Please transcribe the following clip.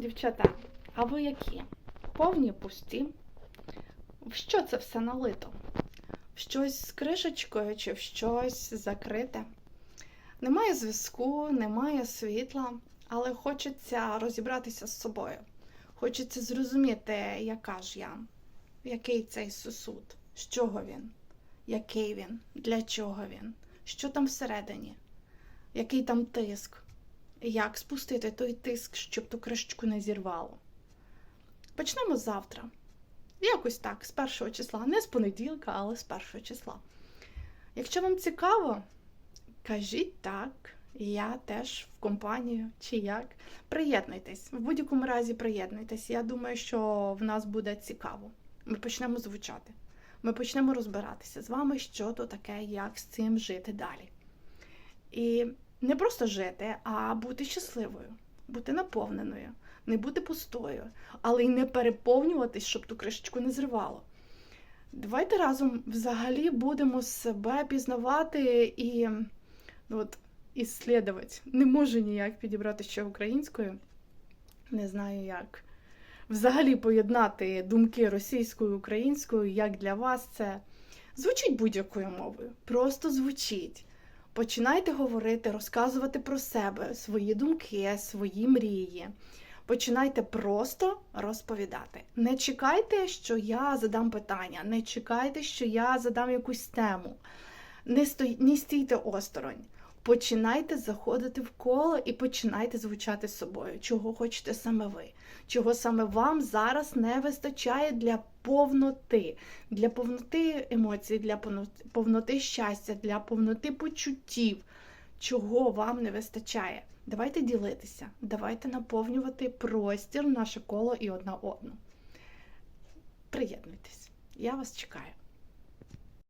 Дівчата, а ви які? Повні пусті? В що це все налито? В щось з кришечкою чи в щось закрите? Немає зв'язку, немає світла, але хочеться розібратися з собою. Хочеться зрозуміти, яка ж я, який цей сосуд, з чого він, який він, для чого він, що там всередині, який там тиск, як спустити той тиск, щоб ту кришечку не зірвало. Почнемо завтра. Якось так, з першого числа, не з понеділка, але з першого числа. Якщо вам цікаво, кажіть так, я теж в компанію чи як. Приєднуйтесь. В будь-якому разі приєднуйтесь. Я думаю, що в нас буде цікаво. Ми почнемо звучати. Ми почнемо розбиратися з вами, що то таке, як з цим жити далі. І не просто жити, а бути щасливою, бути наповненою, не бути пустою, але й не переповнюватись, щоб ту кришечку не зривало. Давайте разом взагалі будемо себе пізнавати і ну, от, іслідувати. Не можу ніяк підібрати ще українською. Не знаю як. Взагалі поєднати думки російською українською, як для вас це звучить будь-якою мовою. Просто звучить. Починайте говорити, розказувати про себе, свої думки, свої мрії. Починайте просто розповідати. Не чекайте, що я задам питання, не чекайте, що я задам якусь тему. Не, стійте осторонь. Починайте заходити в коло і починайте звучати з собою, чого хочете саме ви, чого саме вам зараз не вистачає для повноти, для повноти емоцій, для повноти- щастя, для повноти почуттів, чого вам не вистачає. Давайте ділитися, давайте наповнювати простір, наше коло і одна одну. Приєднуйтесь, я вас чекаю.